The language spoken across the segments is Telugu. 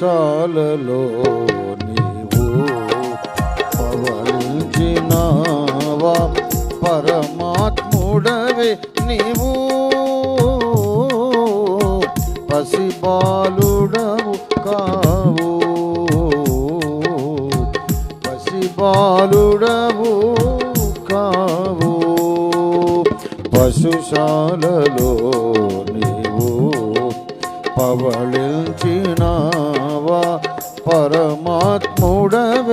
పశుశాలలో నీవు పవలించినావా పరమాత్ముడవే నీవు. పసిబాలుడవు కావు. పసిబాలుడవు కావు. పశుశాలలో నీవు పవళి పరమాత్ముడవే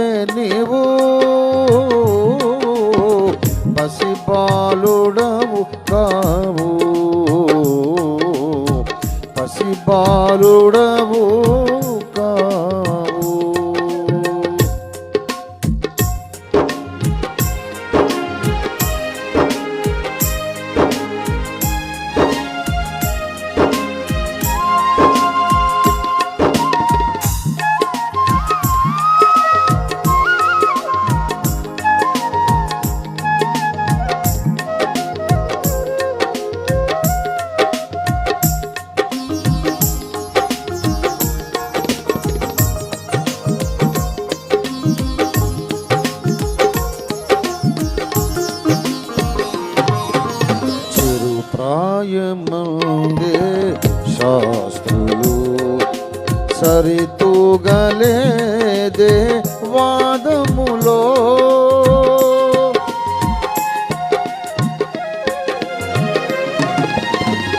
వాదములో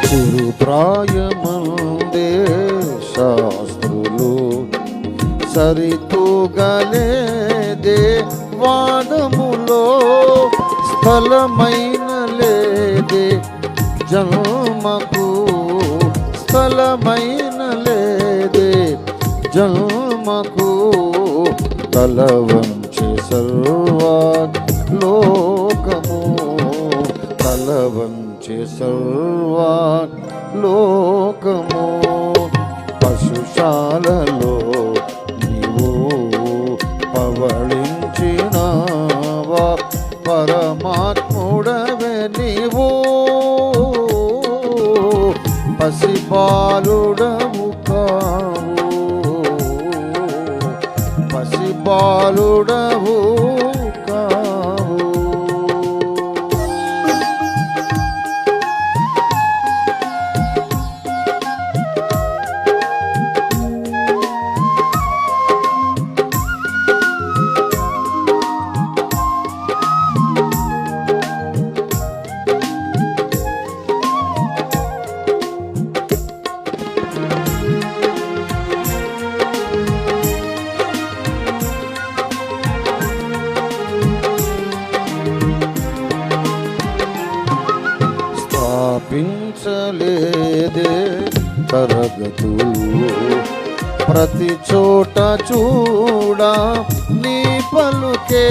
చిరు ప్రాయమందే శాస్త్రులు సరితూగలేదే వాదములో. స్థలమైన లేదే జన్మకు. స్థలమైన లేదే జన్మకు. తలవంచి వంచి సర్వా లోకము తల వంచి లోకము పశుశాలలో బాలుడవు. తరగతులు ప్రతి చోట చూడా నీ పలుకే.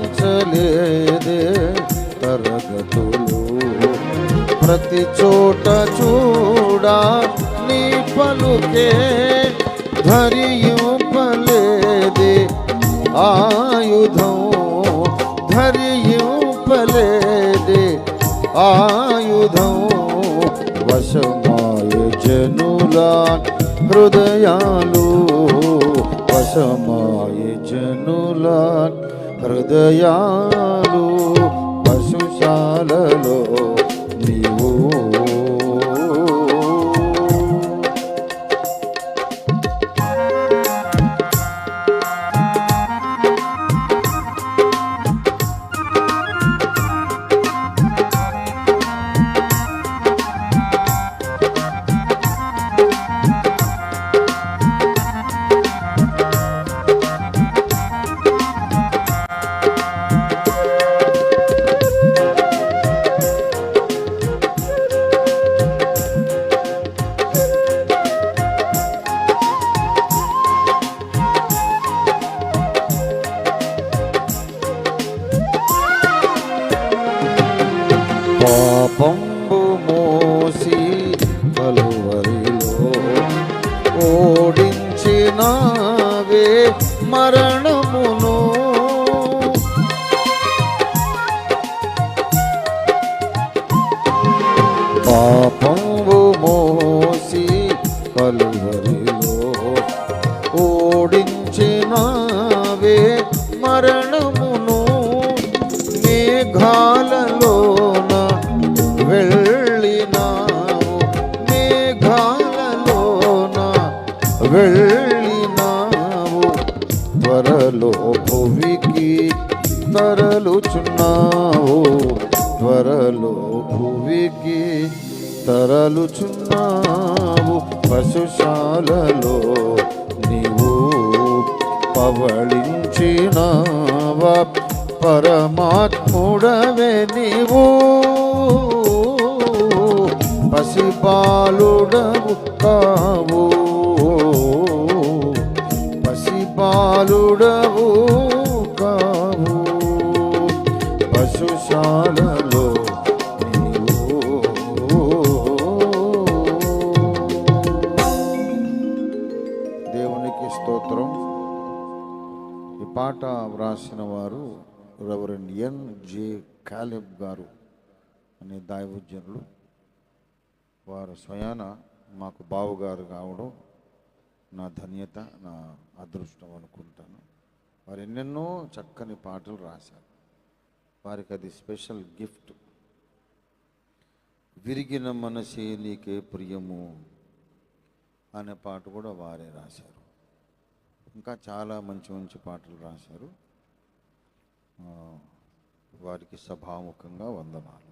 స్థాపించలేదే తరగతులు. ప్రతి చోట చూడా నీ పలుకే. ధరియుపలేదే ఆయుధం ఆయుధం వశమాయ జనులా హృదయాలు వశమాయ జనులా హృదయాలు పశుశాలలో నావే మరణమును. పాపము మోసి కలువరిలో ఓడించినావే మరణమును. మేఘాలలోన వెళ్ళినావు. మేఘాలలోన వెళ్ళి త్వరలో భువికి తరలుచున్నావు. త్వరలో భువికి తరలుచున్నావు. పశుశాలలో నీవు పవళించినావా. పరమాత్ముడవే నీవు. పసిపాలుడవు కావు. పాలుడవు కావు. పశుశాలలో దేవునికి స్తోత్రం. ఈ పాట వ్రాసిన వారు రెవరెండ్ ఎన్ జే కాలెబ్ గారు అనే దైవజనులు వారు స్వయాన మాకు బావుగారు కావడం నా ధన్యత నా అదృష్టం అనుకుంటాను. వారు ఎన్నెన్నో చక్కని పాటలు రాశారు. వారికి అది స్పెషల్ గిఫ్ట్. విరిగిన మనసే నీకే ప్రియము అనే పాట కూడా వారే రాశారు. ఇంకా చాలా మంచి మంచి పాటలు రాశారు. వారికి సభాముఖంగా వందనాలు.